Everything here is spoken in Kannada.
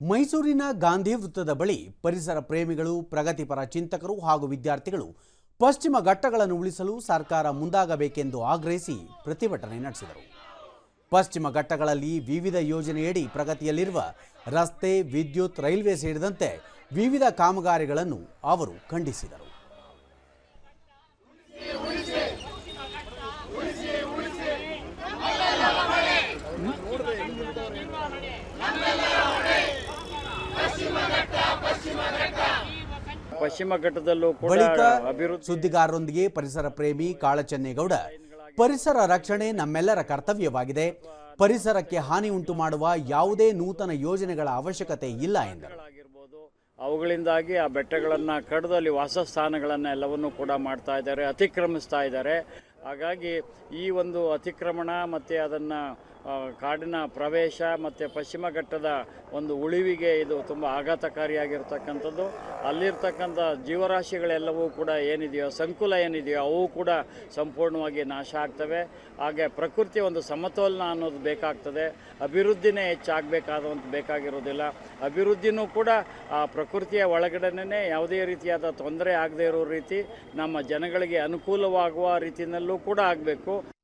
ಮೈಸೂರಿನ ಗಾಂಧಿ ವೃತ್ತದ ಬಳಿ ಪರಿಸರ ಪ್ರೇಮಿಗಳು, ಪ್ರಗತಿಪರ ಚಿಂತಕರು ಹಾಗೂ ವಿದ್ಯಾರ್ಥಿಗಳು ಪಶ್ಚಿಮ ಘಟ್ಟಗಳನ್ನು ಉಳಿಸಲು ಸರ್ಕಾರ ಮುಂದಾಗಬೇಕೆಂದು ಆಗ್ರಹಿಸಿ ಪ್ರತಿಭಟನೆ ನಡೆಸಿದರು. ಪಶ್ಚಿಮ ಘಟ್ಟಗಳಲ್ಲಿ ವಿವಿಧ ಯೋಜನೆಯಡಿ ಪ್ರಗತಿಯಲ್ಲಿರುವ ರಸ್ತೆ, ವಿದ್ಯುತ್, ರೈಲ್ವೆ ಸೇರಿದಂತೆ ವಿವಿಧ ಕಾಮಗಾರಿಗಳನ್ನು ಅವರು ಖಂಡಿಸಿದರು. ಪಶ್ಚಿಮ ಘಟ್ಟದಲ್ಲೂ ಕೂಡ ಬಳಿಕ ಅಭಿವೃದ್ಧಿ ಸುದ್ದಿಗಾರರೊಂದಿಗೆ ಪರಿಸರ ಪ್ರೇಮಿ ಕಾಳಚನ್ನೇಗೌಡ. ಪರಿಸರ ರಕ್ಷಣೆ ನಮ್ಮೆಲ್ಲರ ಕರ್ತವ್ಯವಾಗಿದೆ. ಪರಿಸರಕ್ಕೆ ಹಾನಿ ಉಂಟು ಮಾಡುವ ಯಾವುದೇ ನೂತನ ಯೋಜನೆಗಳ ಅವಶ್ಯಕತೆ ಇಲ್ಲ ಎಂದರು. ಆಗಿರ್ಬೋದು ಅವುಗಳಿಂದಾಗಿ ಆ ಬೆಟ್ಟಗಳನ್ನು ಕಡದಲ್ಲಿ ಅಲ್ಲಿ ವಾಸಸ್ಥಾನಗಳನ್ನು ಎಲ್ಲವನ್ನೂ ಕೂಡ ಮಾಡ್ತಾ ಇದ್ದಾರೆ ಅತಿಕ್ರಮಿಸ್ತಾ ಇದ್ದಾರೆ. ಹಾಗಾಗಿ ಈ ಒಂದು ಅತಿಕ್ರಮಣ ಮತ್ತು ಅದನ್ನು ಕಾಡಿನ ಪ್ರವೇಶ ಮತ್ತು ಪಶ್ಚಿಮ ಘಟ್ಟದ ಒಂದು ಉಳಿವಿಗೆ ಇದು ತುಂಬ ಆಘಾತಕಾರಿಯಾಗಿರ್ತಕ್ಕಂಥದ್ದು. ಅಲ್ಲಿರ್ತಕ್ಕಂಥ ಜೀವರಾಶಿಗಳೆಲ್ಲವೂ ಕೂಡ ಏನಿದೆಯೋ, ಸಂಕುಲ ಏನಿದೆಯೋ, ಅವು ಕೂಡ ಸಂಪೂರ್ಣವಾಗಿ ನಾಶ ಆಗ್ತವೆ. ಹಾಗೆ ಪ್ರಕೃತಿ ಒಂದು ಸಮತೋಲನ ಅನ್ನೋದು ಬೇಕಾಗ್ತದೆ. ಅಭಿವೃದ್ಧಿನೇ ಹೆಚ್ಚಾಗಬೇಕಾದಂಥ ಬೇಕಾಗಿರೋದಿಲ್ಲ. ಅಭಿವೃದ್ಧಿನೂ ಕೂಡ ಆ ಪ್ರಕೃತಿಯ ಒಳಗಡೆನೇ ಯಾವುದೇ ರೀತಿಯಾದ ತೊಂದರೆ ಆಗದೇ ಇರೋ ರೀತಿ ನಮ್ಮ ಜನಗಳಿಗೆ ಅನುಕೂಲವಾಗುವ ರೀತಿಯಲ್ಲೂ ಕೂಡ ಆಗಬೇಕು.